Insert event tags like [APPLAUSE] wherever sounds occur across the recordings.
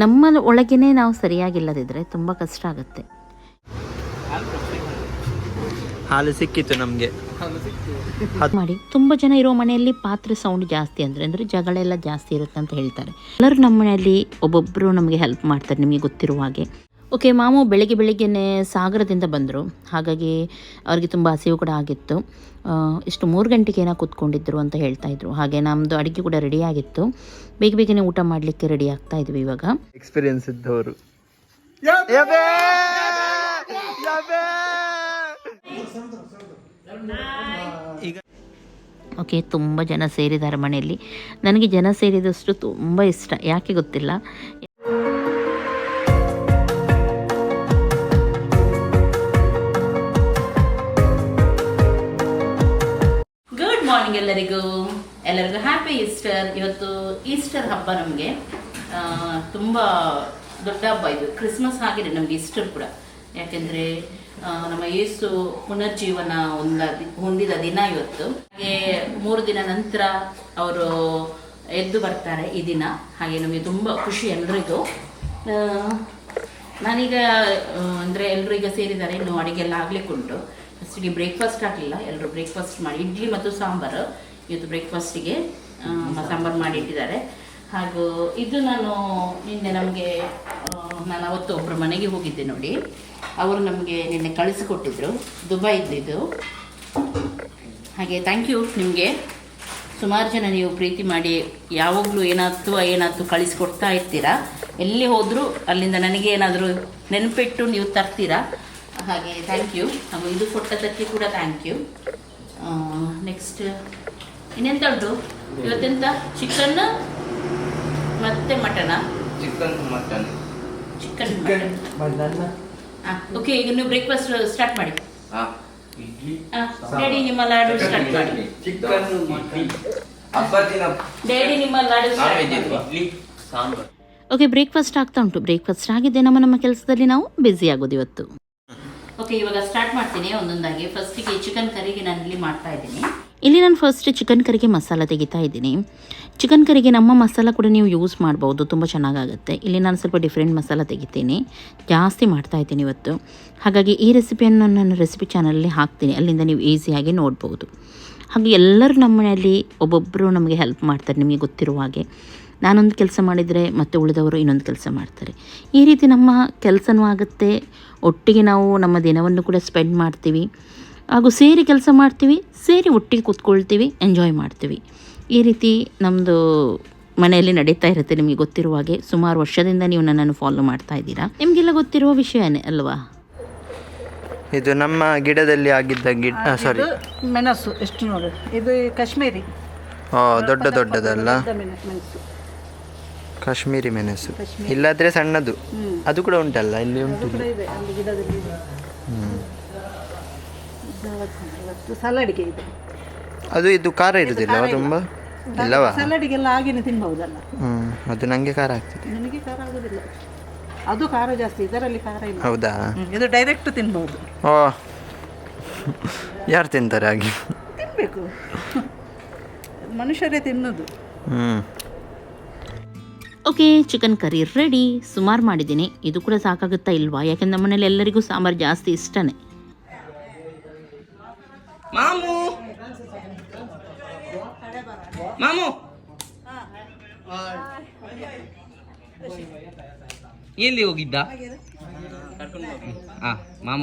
ನಮ್ಮ ಒಳಗೇನೆ ನಾವು ಸರಿಯಾಗಿಲ್ಲದಿದ್ದರೆ ತುಂಬ ಕಷ್ಟ ಆಗುತ್ತೆ. ಹಾಲು ಸಿಕ್ಕಿತ್ತು ನಮಗೆ. ಮಾಡಿ ತುಂಬ ಜನ ಇರೋ ಮನೆಯಲ್ಲಿ ಪಾತ್ರೆ ಸೌಂಡ್ ಜಾಸ್ತಿ ಅಂದರೆ ಅಂದರೆ ಜಗಳ ಎಲ್ಲ ಜಾಸ್ತಿ ಇರುತ್ತೆ ಅಂತ ಹೇಳ್ತಾರೆ. ಎಲ್ಲರೂ ನಮ್ಮ ಮನೆಯಲ್ಲಿ ಒಬ್ಬೊಬ್ಬರು ನಮಗೆ ಹೆಲ್ಪ್ ಮಾಡ್ತಾರೆ ನಿಮಗೆ ಗೊತ್ತಿರುವ ಹಾಗೆ. ಓಕೆ ಮಾಮು ಬೆಳಿಗ್ಗೆ ಬೆಳಿಗ್ಗೆನೆ ಸಾಗರದಿಂದ ಬಂದರು. ಹಾಗಾಗಿ ಅವ್ರಿಗೆ ತುಂಬ ಹಸಿವು ಕೂಡ ಆಗಿತ್ತು. ಇಷ್ಟು ಮೂರು ಗಂಟೆಗೆ ಏನೋ ಕೂತ್ಕೊಂಡಿದ್ರು ಅಂತ ಹೇಳ್ತಾ ಇದ್ರು. ಹಾಗೆ ನಮ್ಮದು ಅಡುಗೆ ಕೂಡ ರೆಡಿ ಆಗಿತ್ತು. ಬೇಗ ಬೇಗನೆ ಊಟ ಮಾಡಲಿಕ್ಕೆ ರೆಡಿ ಆಗ್ತಾ ಇದ್ವಿ ಇವಾಗ. ಎಕ್ಸ್ಪೀರಿಯನ್ಸ್ ಇದ್ದವರು. ಈಗ ಓಕೆ ತುಂಬ ಜನ ಸೇರಿದ್ದಾರೆ ಮನೆಯಲ್ಲಿ. ನನಗೆ ಜನ ಸೇರಿದಷ್ಟು ತುಂಬ ಇಷ್ಟ. ಯಾಕೆ ಗೊತ್ತಿಲ್ಲ. ಎಲ್ಲರಿಗೂ ಎಲ್ಲರಿಗೂ ಹ್ಯಾಪಿ ಈಸ್ಟರ್ ಇವತ್ತು ಈಸ್ಟರ್ ಹಬ್ಬ ನಮಗೆ. ತುಂಬ ದೊಡ್ಡ ಹಬ್ಬ ಇದು. ಕ್ರಿಸ್ಮಸ್ ಆಗಿದೆ ನಮಗೆ ಈಸ್ಟರ್ ಕೂಡ. ಯಾಕೆಂದರೆ ನಮ್ಮ ಯೇಸು ಪುನರ್ಜೀವನ ಹೊಂದ, ಹೊಂದಿದ ದಿನ ಇವತ್ತು. ಹಾಗೆ ಮೂರು ದಿನ ನಂತರ ಅವರು ಎದ್ದು ಬರ್ತಾರೆ ಈ ದಿನ. ಹಾಗೆ ನಮಗೆ ತುಂಬ ಖುಷಿ ಎಲ್ರಿಗೂ. ನಾನೀಗ ಅಂದ್ರೆ ಎಲ್ಲರೂ ಈಗ ಸೇರಿದ್ದಾರೆ. ಇನ್ನು ಅಡುಗೆ ಎಲ್ಲ ಆಗ್ಲಿಕ್ಕೆ ಉಂಟು ಫಸ್ಟಿಗೆ ಬ್ರೇಕ್ಫಾಸ್ಟ್ ಆಗಲಿಲ್ಲ. ಎಲ್ಲರೂ ಬ್ರೇಕ್ಫಾಸ್ಟ್ ಮಾಡಿ ಇಡ್ಲಿ ಮತ್ತು ಸಾಂಬಾರು. ಇವತ್ತು ಬ್ರೇಕ್ಫಾಸ್ಟಿಗೆ ಸಾಂಬಾರು. ಮಾಡಿ ಇಟ್ಟಿದ್ದಾರೆ ಹಾಗೂ ಇದು ನಾನು ನಿನ್ನೆ ನಮಗೆ ನಾನು ಅವತ್ತು ಒಬ್ಬರ ಮನೆಗೆ ಹೋಗಿದ್ದೆ ನೋಡಿ. ಅವರು ನಮಗೆ ನಿನ್ನೆ ಕಳಿಸಿಕೊಟ್ಟಿದ್ರು. ದುಬೈ ಇದ್ದಿದ್ದು. ಹಾಗೆ ಥ್ಯಾಂಕ್ ಯು ನಿಮಗೆ. ಸುಮಾರು ಜನ ನೀವು ಪ್ರೀತಿ ಮಾಡಿ ಯಾವಾಗಲೂ ಏನಾಯ್ತು ಏನಾಯ್ತು ಕಳಿಸ್ಕೊಡ್ತಾ ಇರ್ತೀರಾ. ಎಲ್ಲಿ ಹೋದರೂ ಅಲ್ಲಿಂದ ನನಗೆ ಏನಾದರೂ ನೆನಪಿಟ್ಟು ನೀವು ತರ್ತೀರಾ. ಹಾಗೆ ಥ್ಯಾಂಕ್ ಯು ಹಾಗೂ ಇದು ಕೊಟ್ಟದಕ್ಕೆ ಕೂಡ ಥ್ಯಾಂಕ್ ಯು ನೆಕ್ಸ್ಟ್ ಇನ್ನೆಂತ ಉಂಟು ಇವತ್ತೆಂತ? ಚಿಕನ್ ಮತ್ತೆ ಮಟನಾ ಚಿಕನ್ ಮಟನ್ ಚಿಕನ್ ಮಟನ್ ಹಾಂ ಓಕೆ ಈಗ ನೀವು ಬ್ರೇಕ್ಫಾಸ್ಟ್ ಸ್ಟಾರ್ಟ್ ಮಾಡಿ. ಇಡ್ಲಿ ಡ್ಯಾಡಿ ನಿಮ್ಮ ಲಾಡು ಸ್ಟಾರ್ಟ್ ಮಾಡಿ. ಡ್ಯಾಡಿ ನಿಮ್ಮ ಲಾಡು ಓಕೆ ಬ್ರೇಕ್ಫಾಸ್ಟ್ ಆಗ್ತಾ ಉಂಟು. ಬ್ರೇಕ್ಫಾಸ್ಟ್ ಆಗಿದೆ ನಮ್ಮ ನಮ್ಮ ಕೆಲಸದಲ್ಲಿ ನಾವು ಬ್ಯುಸಿ ಆಗೋದು ಇವತ್ತು. ಓಕೆ ಇವಾಗ ಸ್ಟಾರ್ಟ್ ಮಾಡ್ತೀನಿ ಒಂದೊಂದಾಗಿ. ಫಸ್ಟಿಗೆ ಚಿಕನ್ ಕರಿಗೆ ನಾನು ಇಲ್ಲಿ ಮಾಡ್ತಾ ಇದ್ದೀನಿ. ಇಲ್ಲಿ ನಾನು ಫಸ್ಟ್ ಚಿಕನ್ ಕರಿಗೆ ಮಸಾಲ ತೆಗಿತಾ ಇದ್ದೀನಿ. ಚಿಕನ್ ಕರಿಗೆ ನಮ್ಮ ಮಸಾಲ ಕೂಡ ನೀವು ಯೂಸ್ ಮಾಡ್ಬೋದು, ತುಂಬ ಚೆನ್ನಾಗಾಗುತ್ತೆ. ಇಲ್ಲಿ ನಾನು ಸ್ವಲ್ಪ ಡಿಫ್ರೆಂಟ್ ಮಸಾಲ ತೆಗಿತೀನಿ. ಜಾಸ್ತಿ ಮಾಡ್ತಾ ಇದ್ದೀನಿ ಇವತ್ತು. ಹಾಗಾಗಿ ಈ ರೆಸಿಪಿಯನ್ನು ನಾನು ರೆಸಿಪಿ ಚಾನಲಲ್ಲಿ ಹಾಕ್ತೀನಿ. ಅಲ್ಲಿಂದ ನೀವು ಈಸಿಯಾಗಿ ನೋಡ್ಬೋದು. ಹಾಗೆ ಎಲ್ಲರೂ ನಮ್ಮ ಮನೆಯಲ್ಲಿ ಒಬ್ಬೊಬ್ಬರು ನಮಗೆ ಹೆಲ್ಪ್ ಮಾಡ್ತಾರೆ, ನಿಮಗೆ ಗೊತ್ತಿರುವ ಹಾಗೆ. ನಾನೊಂದು ಕೆಲಸ ಮಾಡಿದರೆ ಮತ್ತೆ ಉಳಿದವರು ಇನ್ನೊಂದು ಕೆಲಸ ಮಾಡ್ತಾರೆ. ಈ ರೀತಿ ನಮ್ಮ ಕೆಲಸನೂ ಆಗುತ್ತೆ. ಒಟ್ಟಿಗೆ ನಾವು ನಮ್ಮ ದಿನವನ್ನು ಕೂಡ ಸ್ಪೆಂಡ್ ಮಾಡ್ತೀವಿ. ಹಾಗೂ ಸೇರಿ ಕೆಲಸ ಮಾಡ್ತೀವಿ ಸೇರಿ ಒಟ್ಟಿಗೆ ಕೂತ್ಕೊಳ್ತೀವಿ ಎಂಜಾಯ್ ಮಾಡ್ತೀವಿ. ಈ ರೀತಿ ನಮ್ಮದು ಮನೆಯಲ್ಲಿ ನಡೀತಾ ಇರುತ್ತೆ ನಿಮಗೆ ಗೊತ್ತಿರುವ ಹಾಗೆ. ಸುಮಾರು ವರ್ಷದಿಂದ ನೀವು ನನ್ನನ್ನು ಫಾಲೋ ಮಾಡ್ತಾ ಇದ್ದೀರಾ. ನಿಮಗೆಲ್ಲ ಗೊತ್ತಿರುವ ವಿಷಯನೇ ಅಲ್ವಾ? ಇದು ನಮ್ಮ ಗಿಡದಲ್ಲಿ ಆಗಿದ್ದ ಗಿಡ ಸಾರಿ ಇದು ಮೆಣಸು ಎಷ್ಟು ನೋಡಿ. ಇದು ಕಾಶ್ಮೀರಿ. ದೊಡ್ಡ ದೊಡ್ಡದಲ್ಲ? ಮೆಣಸು. ಕಾಶ್ಮೀರಿ ಮೆಣಸು. ಇಲ್ಲಾದ್ರೆ ಸಣ್ಣದು. ಅದು ಕೂಡ ಉಂಟಲ್ಲ ಇಲ್ಲಿ ಉಂಟು. ಸಲಾಡಿಗೆ ಇದೆ ಅದು ಇದು ಖಾರ ಇರುದಿಲ್ಲ ತುಂಬ ಇಲ್ಲವಾ? ಸಲಾಡಿಗೆಲ್ಲ ಹಾಗೇನೆ ತಿನ್ಬಹುದಲ್ಲ. ಅದು ನಂಗೆ ಖಾರ ಆಗ್ತದೆ. ನನಗೆ ಖಾರ ಆಗೋದಿಲ್ಲ. ಅದು ಖಾರ ಜಾಸ್ತಿ ಇದರಲ್ಲಿ ಖಾರ ಇಲ್ಲ. ಹೌದಾ? ಇದು ಡೈರೆಕ್ಟ್ ತಿನ್ಬಹುದು. ಓ. ಯಾರು ತಿಂತಾರೆ ಹಾಗೆ? ತಿನ್ಬೇಕು. ಮನುಷ್ಯರೇ ತಿನ್ನೋದು. Hmm. Okay chicken curry ready ಸುಮಾರು ಮಾಡಿದ್ದೀನಿ. ಇದು ಕೂಡ ಸಾಕಾಗುತ್ತಾ ಇಲ್ವಾ? ಯಾಕೆಂದ್ರೆ ನಮ್ಮ ಮನೇಲಿ ಎಲ್ಲರಿಗೂ ಸಾಂಬಾರು ಜಾಸ್ತಿ ಇಷ್ಟನೇ. ಮಾಮು! ಮಾಮು! ಎಲ್ಲಿ ಹೋಗಿದ್ದ? ಆ ಮಾಮ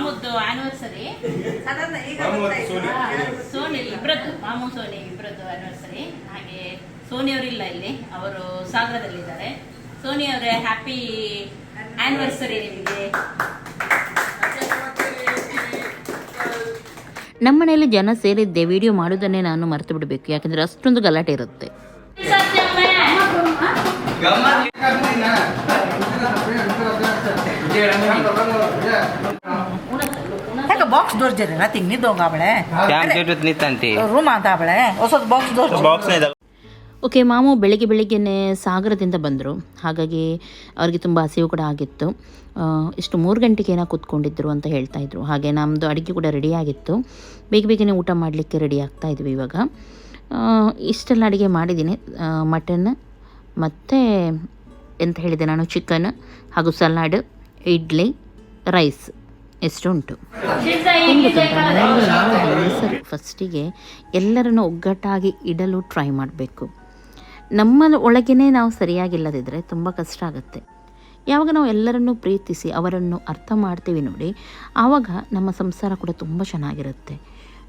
ಮಾಮೂದ್ದು ಆನಿವರ್ಸರಿ ಸೋನಿ. ಇಬ್ಬರದ್ದು ಮಾಮು ಸೋನಿ ಇಬ್ಬರದ್ದು ಆನಿವರ್ಸರಿ ಹಾಗೆ ಸೋನಿ ಅವರಿಲ್ಲ ಇಲ್ಲಿ ಅವರು ಸಾಗರದಲ್ಲಿದ್ದಾರೆ. ಸೋನಿ ಅವರೇ ಹ್ಯಾಪಿ ಆನಿವರ್ಸರಿ ನಿಮಗೆ. ನಮ್ಮ ಮನೆಯಲ್ಲಿ ಜನ ಸೇರಿದ್ದೆ ವಿಡಿಯೋ ಮಾಡೋದನ್ನೇ ನಾನು ಮರೆತು ಬಿಡಬೇಕು ಯಾಕಂದ್ರೆ ಅಷ್ಟೊಂದು ಗಲಾಟೆ ಇರುತ್ತೆ. ಬಾಕ್ಸ್ ದೊರ್ಜರಿ ನಥಿಂಗ್ ನಿದ್ದೋಂಗ ಅವಳೆ ನಿತ್ತಂತಿ ರೂಮ್ ಅಂತ ಅವಳೆ ಹೊಸದು ಬಾಕ್ಸ್ ದೋರ್ಜಿ ಬಾಕ್ಸ್ ಓಕೆ ಮಾಮು ಬೆಳಿಗ್ಗೆ ಬೆಳಿಗ್ಗೆನೆ ಸಾಗರದಿಂದ ಬಂದರು. ಹಾಗಾಗಿ ಅವ್ರಿಗೆ ತುಂಬ ಹಸಿವು ಕೂಡ ಆಗಿತ್ತು. ಇಷ್ಟು ಮೂರು ಗಂಟೆಗೆ ಏನೋ ಕೂತ್ಕೊಂಡಿದ್ರು ಅಂತ ಹೇಳ್ತಾ ಇದ್ರು. ಹಾಗೆ ನಮ್ಮದು ಅಡುಗೆ ಕೂಡ ರೆಡಿ ಆಗಿತ್ತು. ಬೇಗ ಬೇಗನೆ ಊಟ ಮಾಡಲಿಕ್ಕೆ ರೆಡಿ ಆಗ್ತಾ ಇದ್ವಿ ಇವಾಗ. ಇಷ್ಟೆಲ್ಲ ಅಡುಗೆ ಮಾಡಿದ್ದೀನಿ. ಮಟನ್ ಮತ್ತು ಎಂತ ಹೇಳಿದೆ ನಾನು? ಚಿಕನ್ ಹಾಗೂ ಸಲಾಡ್ ಇಡ್ಲಿ ರೈಸ್ ಎಷ್ಟು ಉಂಟು ಹೆಸರು ಫಸ್ಟಿಗೆ ಎಲ್ಲರನ್ನು ಒಗ್ಗಟ್ಟಾಗಿ ಇಡಲು ಟ್ರೈ ಮಾಡಬೇಕು. ನಮ್ಮ ಒಳಗೇ ನಾವು ಸರಿಯಾಗಿಲ್ಲದಿದ್ದರೆ ತುಂಬ ಕಷ್ಟ ಆಗುತ್ತೆ. ಯಾವಾಗ ನಾವು ಎಲ್ಲರನ್ನೂ ಪ್ರೀತಿಸಿ ಅವರನ್ನು ಅರ್ಥ ಮಾಡ್ತೀವಿ ನೋಡಿ ಆವಾಗ ನಮ್ಮ ಸಂಸಾರ ಕೂಡ ತುಂಬ ಚೆನ್ನಾಗಿರುತ್ತೆ.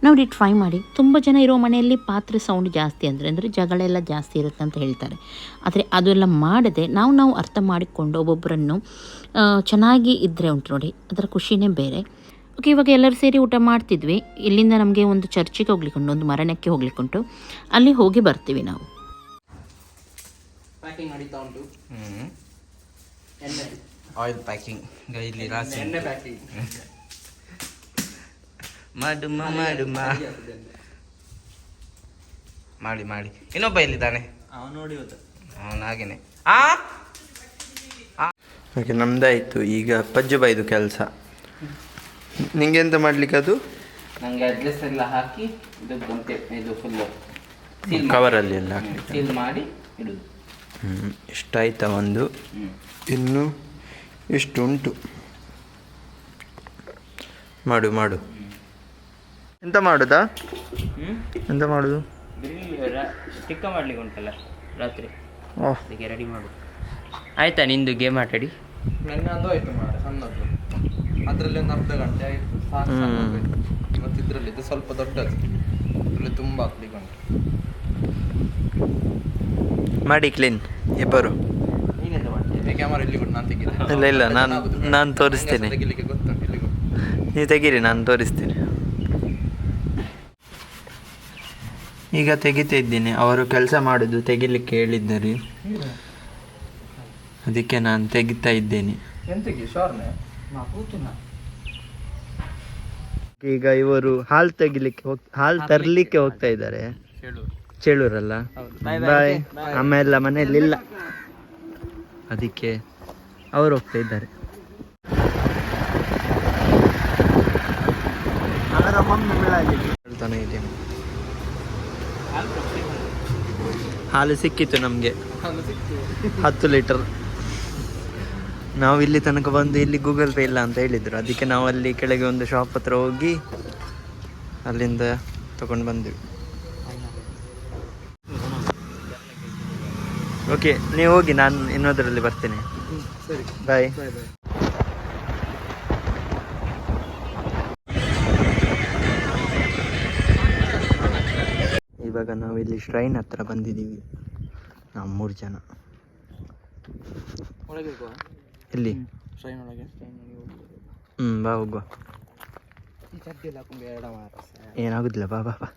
ನೋಡಿ ಟ್ರೈ ಮಾಡಿ. ತುಂಬ ಜನ ಇರೋ ಮನೆಯಲ್ಲಿ ಪಾತ್ರೆ ಸೌಂಡ್ ಜಾಸ್ತಿ ಅಂದರೆ ಅಂದರೆ ಜಗಳ ಎಲ್ಲ ಜಾಸ್ತಿ ಇರುತ್ತೆ ಅಂತ ಹೇಳ್ತಾರೆ. ಆದರೆ ಅದೆಲ್ಲ ಮಾಡದೆ ನಾವು ನಾವು ಅರ್ಥ ಮಾಡಿಕೊಂಡು ಒಬ್ಬೊಬ್ಬರನ್ನು ಚೆನ್ನಾಗಿ ಇದ್ದರೆ ಉಂಟು ನೋಡಿ ಅದರ ಖುಷಿನೇ ಬೇರೆ. ಓಕೆ ಇವಾಗ ಎಲ್ಲರೂ ಸೇರಿ ಊಟ ಮಾಡ್ತಿದ್ವಿ. ಇಲ್ಲಿಂದ ನಮಗೆ ಒಂದು ಚರ್ಚಿಗೆ ಹೋಗ್ಲಿಕ್ಕುಂಟು ಒಂದು ಮರಣಕ್ಕೆ ಹೋಗ್ಲಿಕ್ಕುಂಟು ಅಲ್ಲಿ ಹೋಗಿ ಬರ್ತೀವಿ ನಾವು. ಪ್ಯಾಕಿಂಗ್ ನಡೀತಾ ಉಂಟು. ಹ್ಮ್. ಎಣ್ಣೆ. ಆಯಿಲ್ ಪ್ಯಾಕಿಂಗ್ [LAUGHS] ಇಲ್ಲಿ ರಾಸಿ ಎಣ್ಣೆ ಪ್ಯಾಕಿಂಗ್ ಮಾಡುಮ ಮಾಡುಮ. ಮಾಡಿ ಮಾಡಿ. ಇನ್ನೊಬ್ಬ ಎಲ್ಲಿದ್ದಾನೆ? ಅವನು ನೋಡಿ ಅವನು ಹಾಗೇನೆ. ಆ? ಓಕೆ ನಮ್ದಾಯ್ತು. ಈಗ ಪಜ್ಜು ಬೈದು ಕೆಲಸ. ನಿಂಗೆ ಎಂತ ಮಾಡ್ಲಿಕ್ಕೆ ಅದು? ನಂಗೆ ಅಡ್ರೆಸ್ ಎಲ್ಲ ಹಾಕಿ ಇದು ಗೊಂತೆ ಇದು ಫುಲ್ಲು ಕವರಲ್ಲಿ ಎಲ್ಲ ಸೀಲ್ ಮಾಡಿ ಇಡುದು. ಹ್ಞೂ ಇಷ್ಟಾಯ್ತಾ ಒಂದು? ಇನ್ನು ಇಷ್ಟು ಉಂಟು ಮಾಡು ಮಾಡು. ಎಂತ ಮಾಡುದಾ? ಹ್ಮ್? ಎಂತ ಮಾಡುದು? ಗ್ರಿಲ್ ಟಿಕ್ಕ ಮಾಡ್ಲಿಕ್ಕೆ ಉಂಟಲ್ಲ ರಾತ್ರಿ. ಓಹ್ ಅದಕ್ಕೆ ರೆಡಿ ಮಾಡು ಆಯ್ತಾ ನಿಂದು ಗೇಮ್ ಆಟಾಡಿ ನನ್ನದು ಆಯ್ತು ಮಾಡ ಸಣ್ಣದು ಅದರಲ್ಲಿ ಒಂದು ಅರ್ಧ ಗಂಟೆ ಆಯ್ತು ಸಾಕು. ಮತ್ತೆ ಇದರಲ್ಲಿ ಇದು ಸ್ವಲ್ಪ ದೊಡ್ಡದು. ಇದರಲ್ಲಿ ತುಂಬ ಹಾಕ್ಲಿಕ್ಕೆ ಉಂಟು. ಮಾಡಿ ಕ್ಲೀನ್ ಇಬ್ಬರು. ನೀನೆಂತ ಮಾಡ್ತೀನಿ ಈ ಕ್ಯಾಮರಾ ಇಲ್ಲಿ ಕೂಡ ನಾನು ತೆಗಿತೆ ಇಲ್ಲ ಇಲ್ಲ ನಾನು ನಾನು ತೋರಿಸ್ತೇನೆ. ನೀವು ತೆಗೀರಿ ನಾನು ತೋರಿಸ್ತೀನಿ. ಈಗ ತೆಗಿತಾ ಇದ್ದೇನೆ ಅವರು ಕೆಲಸ ಮಾಡೋದು ತೆಗಿಲಿಕ್ಕೆ ಹೇಳಿದ್ದಾರೆ. ಅದಕ್ಕೆ ನಾನು ತೆಗಿತಾ ಇದ್ದೇನೆ. ಈಗ ಇವರು ಹಾಲು ತೆಗಿಲಿಕ್ಕೆ ಹೋಗ್ ಹಾಲು ತರಲಿಕ್ಕೆ ಹೋಗ್ತಾ ಇದ್ದಾರೆ. ಚೇಳೂರಲ್ಲ? ಬಾಯ್. ಅಮ್ಮ ಎಲ್ಲ ಮನೆಯಲ್ಲಿ ಇಲ್ಲ. ಅದಕ್ಕೆ ಅವರು ಹೋಗ್ತಾ ಇದ್ದಾರೆ. ಹೇಳ್ತಾನೆ ಇದ್ದೀನಿ. ಹಾಲು ಸಿಕ್ಕಿತ್ತು ನಮಗೆ. ಹತ್ತು ಲೀಟರ್ ನಾವು ಇಲ್ಲಿ ತನಕ ಬಂದು ಇಲ್ಲಿ ಗೂಗಲ್ ಪೇ ಇಲ್ಲ ಅಂತ ಹೇಳಿದ್ರು. ಅದಕ್ಕೆ ನಾವು ಅಲ್ಲಿ ಕೆಳಗೆ ಒಂದು ಶಾಪ್ ಹತ್ರ ಹೋಗಿ ಅಲ್ಲಿಂದ ತಗೊಂಡು ಬಂದ್ವಿ. ಓಕೆ ನೀವು ಹೋಗಿ ನಾನು ಇನ್ನೊಂದರಲ್ಲಿ ಬರ್ತೇನೆ. ಸರಿ. ಬಾಯ್ ಇವಾಗ ನಾವು ಇಲ್ಲಿ ಶ್ರೈನ್ ಹತ್ರ ಬಂದಿದ್ದೀವಿ. ನಾವು ಮೂರು ಜನ. ಒಳಗೆ ಹೋಗುವ ಎಲ್ಲಿ ಶ್ರೈನ್ ಒಳಗೆ. ಹ್ಞೂ ಬಾ ಹೋಗುವ ಏನಾಗುದಿಲ್ಲ ಬಾ ಬಾ ಬಾ.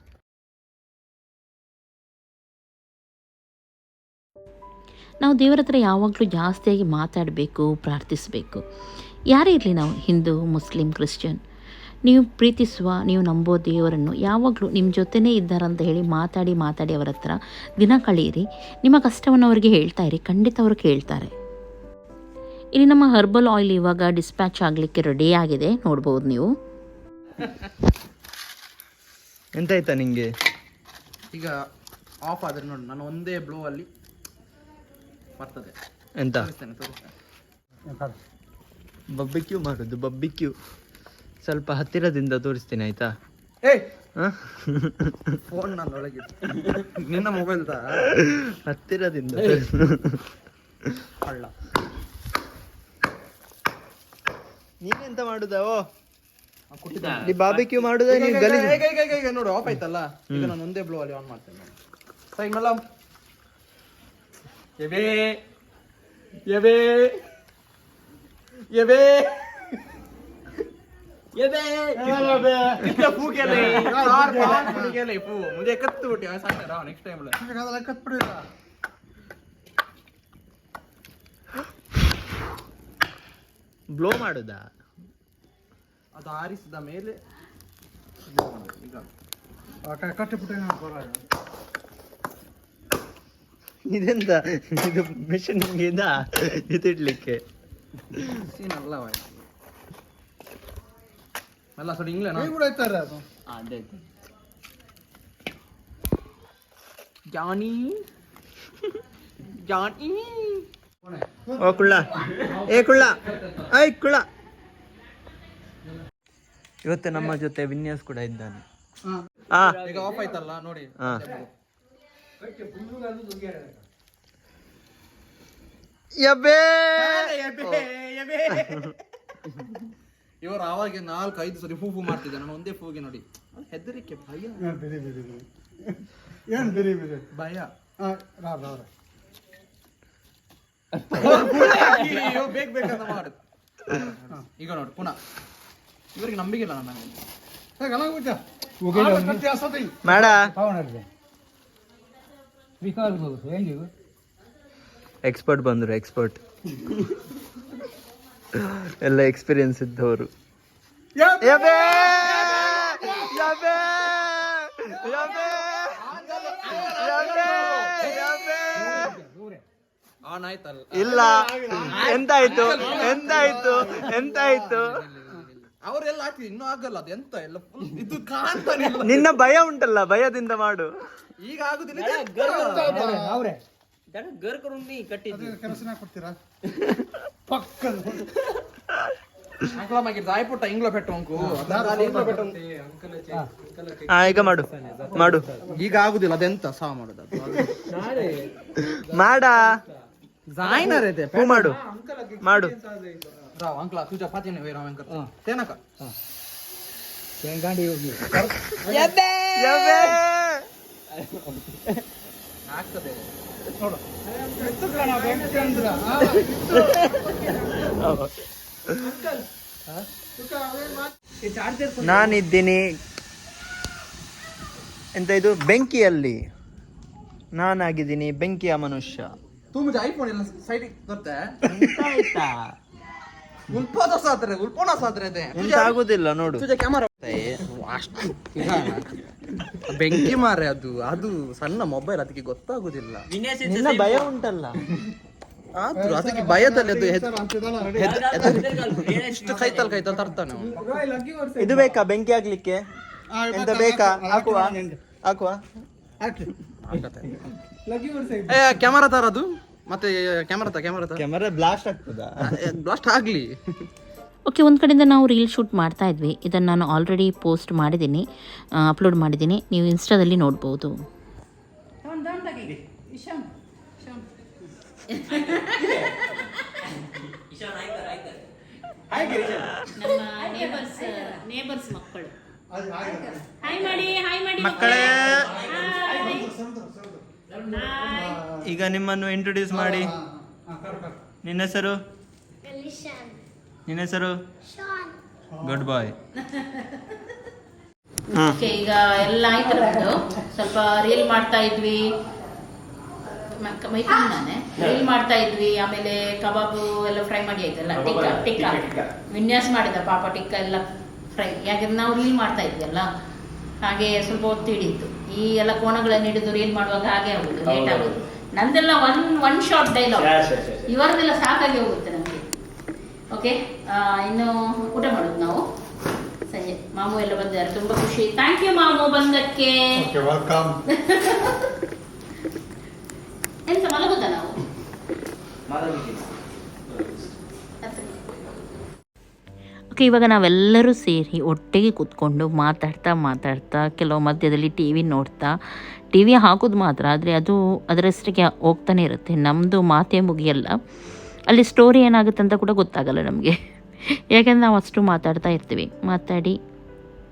ನಾವು ದೇವರ ಹತ್ರ ಯಾವಾಗಲೂ ಜಾಸ್ತಿಯಾಗಿ ಮಾತಾಡಬೇಕು ಪ್ರಾರ್ಥಿಸಬೇಕು. ಯಾರೇ ಇರಲಿ ನಾವು ಹಿಂದೂ ಮುಸ್ಲಿಂ ಕ್ರಿಶ್ಚಿಯನ್. ನೀವು ಪ್ರೀತಿಸುವ ನೀವು ನಂಬೋ ದೇವರನ್ನು ಯಾವಾಗಲೂ ನಿಮ್ಮ ಜೊತೆನೇ ಇದ್ದಾರಂತ ಹೇಳಿ ಮಾತಾಡಿ ಮಾತಾಡಿ ಅವರ ಹತ್ರ ದಿನ ಕಳೆಯಿರಿ. ನಿಮ್ಮ ಕಷ್ಟವನ್ನು ಅವರಿಗೆ ಹೇಳ್ತಾ ಇರಿ. ಖಂಡಿತ ಅವರು ಕೇಳ್ತಾರೆ. ಇಲ್ಲಿ ನಮ್ಮ ಹರ್ಬಲ್ ಆಯಿಲ್ ಇವಾಗ ಡಿಸ್ಪ್ಯಾಚ್ ಆಗಲಿಕ್ಕೆ ರೆಡಿ ಆಗಿದೆ. ನೋಡ್ಬೋದು ನೀವು. ಎಂತಾಯ್ತಾ ನಿಮಗೆ ಈಗ ಆಫ್ ಆದರೆ ನೋಡಿ ನಾನು ಒಂದೇ ಬ್ಲೋ ಅಲ್ಲಿ ಬರ್ತದೆ. ಎಂತ? ಬಬ್ಬಿಕ್ಯೂ ಮಾಡೋದು ಬಬ್ಬಿಕ್ಯೂ. ಸ್ವಲ್ಪ ಹತ್ತಿರದಿಂದ ತೋರಿಸ್ತೀನಿ ಆಯ್ತಾ? ಫೋನ್ ನನ್ನೊಳಗೆ. ನಿನ್ನ ಮೊಬೈಲ್ ತಾ ಹತ್ತಿರದಿಂದ ಅಲ್ಲ. ನೀನೆಂತ ಮಾಡುದವೋ ಇಲ್ಲಿ ಬಾಬಿಕ್ಯೂ ಮಾಡುದ ನೀವು ಗಲೀಜು? ಈಗ ನೋಡು ಆಫ್ ಆಯ್ತಲ್ಲ? ಈಗ ನಾನು ಒಂದೇ ಬ್ಲೋ ಅಲ್ಲಿ ಆನ್ ಮಾಡ್ತೇನೆ. ಸೈ ಮಲ್ಲ. ಎಬೇ ಎಬೇ ಎಬೇ कितना फू के ले चार पांच फू के ले फू मुझे इकहत्तर उठे ऐसा नहीं रहा नेक्स्ट टाइम ले ಬ್ಲೋ ಮಾಡುದಾ ಅದು ಆರಿಸಿದ ಮೇಲೆ ಈಗ ಇದೆಂತ ಇದು ಮಿಷನ್ ಇದಾ ಇದಿಡ್ಲಿಕ್ಕೆ ಸೀನ್ ಅಲ್ಲ ಎಲ್ಲ ಸರಿ ಇಂಗ್ಲೇನ ಅದೇ? ಜಾನಿ. ಜಾನಿ. ಓ ಕುಳ್ಳ. ಏ ಕುಳ್ಳ. ಐ ಕುಳ್ಳ. ಇವತ್ತು ನಮ್ಮ ಜೊತೆ ವಿನ್ಯಾಸ್ ಕೂಡ ಇದ್ದಾನೆ. ಆ. ಈಗ ಆಫ್ ಆಯ್ತಲ್ಲ ನೋಡಿ. ಹಾ. ಯಬ್ಬೇ. [LAUGHS] ಇವರು ಆವಾಗ ನಾಲ್ಕು ಐದು ಸರಿ ಫೂ ಫೂ ಮಾಡ್ತಿದ್ದೆ ನಾನು ಒಂದೇ ಫೂಗೆ ನೋಡಿ. ಹೆದರಿಕೆ ಭಯ. ಏನು ಬೇರೆ ಬೇರೆ ಭಯ. ಬೇಗ ಬೇಕಂತ ಈಗ ನೋಡಿ ಪುನಃ. ಇವರಿಗೆ ನಂಬಿಕೆ ಇಲ್ಲ. ಮಾಡ. ಎಕ್ಸ್ಪರ್ಟ್ ಬಂದ್ರು ಎಕ್ಸ್ಪರ್ಟ್ ಎಲ್ಲ ಎಕ್ಸ್ಪೀರಿಯನ್ಸ್ ಇದ್ದವರು. ಇಲ್ಲ. ಎಂತಾಯ್ತು? ಎಂತಾಯ್ತು? ಎಂತಾಯ್ತು? ಅವರೆಲ್ಲ ಹಾಕಿದ್ರು ಇನ್ನೂ ಆಗಲ್ಲ ಅದು ಎಂತ ಎಲ್ಲ ಇದು ಕಾಣ್ತಾನೆ ನಿನ್ನ ಭಯ ಉಂಟಲ್ಲ ಭಯದಿಂದ ಮಾಡು. ಈಗ ಆಗುದಿಲ್ಲ ಇದು ಎಂತ? ಕೆಲಸನ ಕೊಡ್ತೀರಾ ಪಕ್ಕದ ಅಂಕಲ ಮಾಗಿರ್ದು ಆಯ್ಪುಟ್ಟ ಇಂಗ್ಲ ಪೆಟ್ಟು ಅಂಕು. ಆ ಈಗ ಮಾಡು. ಮಾಡು. ಈಗ ಆಗುದಿಲ್ಲ ಅದೆಂತ ಸಹ ಮಾಡುದು ಅದು ಮಾಡ. ಜಾಯ್ನರ್ ಇದೆ ಪೂ ಮಾಡು. ಮಾಡು. ರಾವ್ ಅಂಕಲ ತುಜ ಪಾತಿನ ವೇ ರಾವ್ ಅಂಕಲ್ ತೇನಕ ಯಬ್ಬೆ! ಆಗ್ತದೆ. ನಾನಿದ್ದೀನಿ. ಎಂತ ಇದು? ಬೆಂಕಿಯಲ್ಲಿ. ನಾನಾಗಿದ್ದೀನಿ. ಬೆಂಕಿಯ ಮನುಷ್ಯ. ತುಂಬಿದ ಐಫೋನ್ ಎಲ್ಲ ಸೈಡಿಗೆ ಬರ್ತೆ ಉಲ್ಪೋದ ಸಾತ್ರೆ ಉಲ್ಪೋಣ ಸಾತ್ರೆ ಇದೆ. ಆಗುದಿಲ್ಲ ನೋಡು. ಕ್ಯಾಮರಾ ಅಷ್ಟು ಬೆಂಕಿ ಮಾರೆ ಅದು. ಅದು ಸಣ್ಣ ಮೊಬೈಲ್ ಅದಕ್ಕೆ ಗೊತ್ತಾಗುದಿಲ್ಲ. ನಿನ್ನ ಭಯ ಉಂಟಲ್ಲ. ಆದ್ರೂ ಅದಕ್ಕೆ ಭಯದಲ್ಲಿ ಅದು ಎಷ್ಟು ಕೈತಲ್ ಕೈತಲ್ ತರ್ತಾನೆ. ಇದು ಬೇಕಾ ಬೆಂಕಿ ಆಗ್ಲಿಕ್ಕೆ ಎಂತ ಬೇಕಾ? ಹಾಕುವ? ಹಾಕುವ? ಕ್ಯಾಮರಾ ತರದು? ಮತ್ತೆ ಕ್ಯಾಮರಾ ತ ಕ್ಯಾಮರಾ ತ. ಕ್ಯಾಮರಾ ಬ್ಲಾಸ್ಟ್ ಆಗ್ತದ? ಬ್ಲಾಸ್ಟ್ ಆಗ್ಲಿ. ಓಕೆ ಒಂದು ಕಡೆಯಿಂದ ನಾವು ರೀಲ್ ಶೂಟ್ ಮಾಡ್ತಾ ಇದ್ವಿ. ಇದನ್ನು ನಾನು ಆಲ್ರೆಡಿ ಪೋಸ್ಟ್ ಮಾಡಿದ್ದೀನಿ. ಅಪ್ಲೋಡ್ ಮಾಡಿದ್ದೀನಿ. ನೀವು ಇನ್ಸ್ಟಾದಲ್ಲಿ ನೋಡ್ಬೋದು. ನಮ್ಮ ನೇಬರ್ಸ್ ನೇಬರ್ಸ್ ಮಕ್ಕಳು! ಹಾಯ್ ಮಾಡಿ ಹಾಯ್ ಮಾಡಿ. ಮಕ್ಕಳೇ ಈಗ ನಿಮ್ಮನ್ನು ಇಂಟ್ರೊಡ್ಯೂಸ್ ಮಾಡಿ ನಿನ್ನ ಹೆಸರು ನಿನ್ನ ಹೆಸರು? ಗುಡ್ ಬಾಯ್ [LAUGHS] ಓಕೆ ಈಗ ಎಲ್ಲ ಆಯ್ತು ನಮ್ದು ಸ್ವಲ್ಪ ರೀಲ್ ಮಾಡ್ತಾ ಇದ್ವಿ. ಮೈಕೂರಿನಾನೆ ರೀಲ್ ಮಾಡ್ತಾ ಇದ್ವಿ ಆಮೇಲೆ ಕಬಾಬು ಎಲ್ಲ ಫ್ರೈ ಮಾಡಿ ಆಯ್ತಲ್ಲ. ಟಿಕ್ಕ ಟಿಕ್ಕ. ವಿನ್ಯಾಸ ಮಾಡಿದ ಪಾಪ ಟಿಕ್ಕ ಎಲ್ಲ ಫ್ರೈ ಯಾಕಂದ್ರೆ ನಾವು ರೀಲ್ ಮಾಡ್ತಾ ಇದ್ವಿ ಅಲ್ಲ? ಹಾಗೆ ಸ್ವಲ್ಪ ಹೊತ್ತು ಹಿಡಿಯಿತು. ಈ ಎಲ್ಲ ಕೋಣಗಳನ್ನು ಹಿಡಿದು ರೀಲ್ ಮಾಡುವಾಗ ಹಾಗೆ ಆಗುದು ಲೇಟ್ ಆಗುದು. ನಂದೆಲ್ಲ ಒನ್ ಒನ್ ಶಾರ್ಟ್ ಡೈಲಾಗ್ ಇವರದೆಲ್ಲ ಸಾಕಾಗಿ ಹೋಗುತ್ತೆ. ಓಕೆ ಇನ್ನು ಊಟ ಮಾಡೋದು ನಾವು. ಸಂಜೆ. ಮಾಮು ಎಲ್ಲ ಬಂದಿದ್ದಾರೆ. ತುಂಬಾ ಖುಷಿ. ಥ್ಯಾಂಕ್ ಯು ಮಾಮು ಬಂದಕ್ಕೆ. ವೆಲ್ಕಮ್ [LAUGHS] ಎಂತ ಮಲಗುದ ನಾವು? ಓಕೆ ಇವಾಗ ನಾವೆಲ್ಲರೂ ಸೇರಿ ಒಟ್ಟಿಗೆ ಕೂತ್ಕೊಂಡು ಮಾತಾಡ್ತಾ ಮಾತಾಡ್ತಾ ಕೆಲವು ಮಧ್ಯದಲ್ಲಿ ಟಿ ವಿ ನೋಡ್ತಾ ಟಿ ವಿ ಹಾಕೋದು ಮಾತ್ರ ಆದರೆ ಅದು ಅದರಷ್ಟಕ್ಕೆ ಹೋಗ್ತಾನೆ ಇರುತ್ತೆ. ನಮ್ಮದು ಮಾತೇ ಮುಗಿಯಲ್ಲ. ಅಲ್ಲಿ ಸ್ಟೋರಿ ಏನಾಗುತ್ತೆ ಅಂತ ಕೂಡ ಗೊತ್ತಾಗಲ್ಲ ನಮಗೆ. ಯಾಕೆಂದ್ರೆ ನಾವು ಅಷ್ಟು ಮಾತಾಡ್ತಾ ಇರ್ತೀವಿ. ಮಾತಾಡಿ